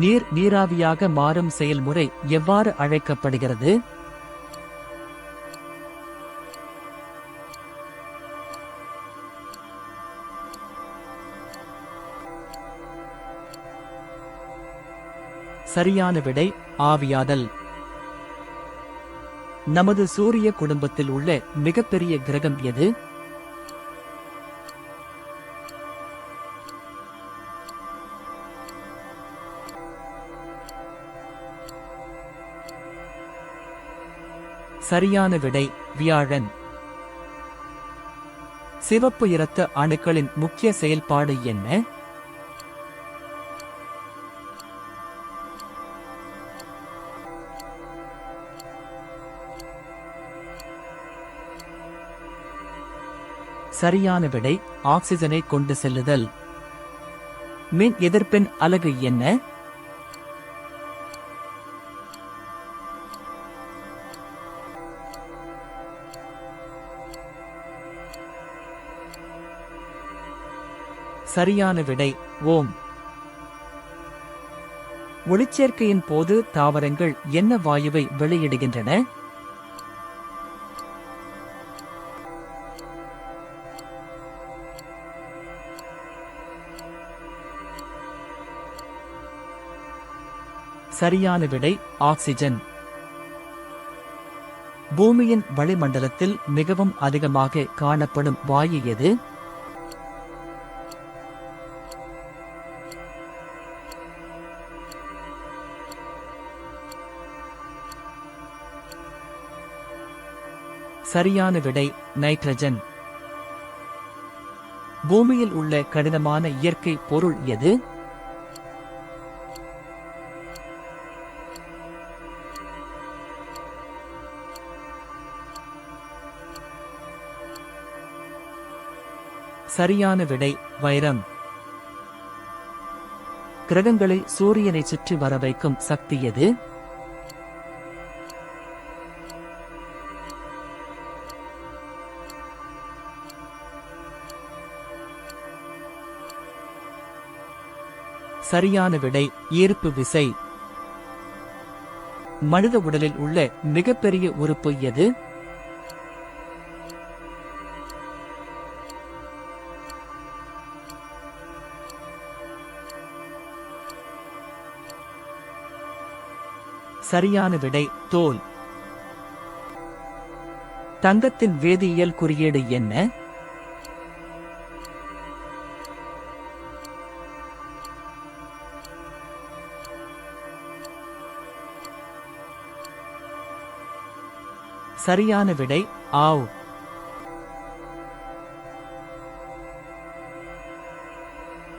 நீர் நீராவியாக மாறும் செயல்முறை எவ்வாறு அழைக்கப்படுகிறது? சரியான விடை ஆவியாதல். நமது சூரிய குடும்பத்தில் உள்ள மிகப்பெரிய கிரகம் எது? சரியான விடை வியாழன். சிவப்பு இரத்த அணுக்களின் முக்கிய செயல்பாடு என்ன? சரியான விடை ஆக்சிஜனை கொண்டு செல்லுதல். மின் எதிர்ப்பின் அலகு என்ன? சரியான விடை. ஓம். ஒளிச்சேர்க்கையின் போது தாவரங்கள் என்ன வாயுவை வெளியிடுகின்றன? சரியான விடை ஆக்சிஜன். பூமியின் வளிமண்டலத்தில் மிகவும் அதிகமாக காணப்படும் வாயு எது? சரியான விடை நைட்ரஜன். பூமியில் உள்ள கடினமான இயற்கை பொருள் எது? சரியான விடை வைரம். கிரகங்களை சூரியனை சுற்றி வர வைக்கும் சக்தி எது? சரியான விடை ஈர்ப்பு விசை. மனித உடலில் உள்ள மிகப்பெரிய உறுப்பு எது? சரியான விடை தோல். தங்கத்தின் வேதியியல் குறியீடு என்ன? சரியான விடை ஆவ்.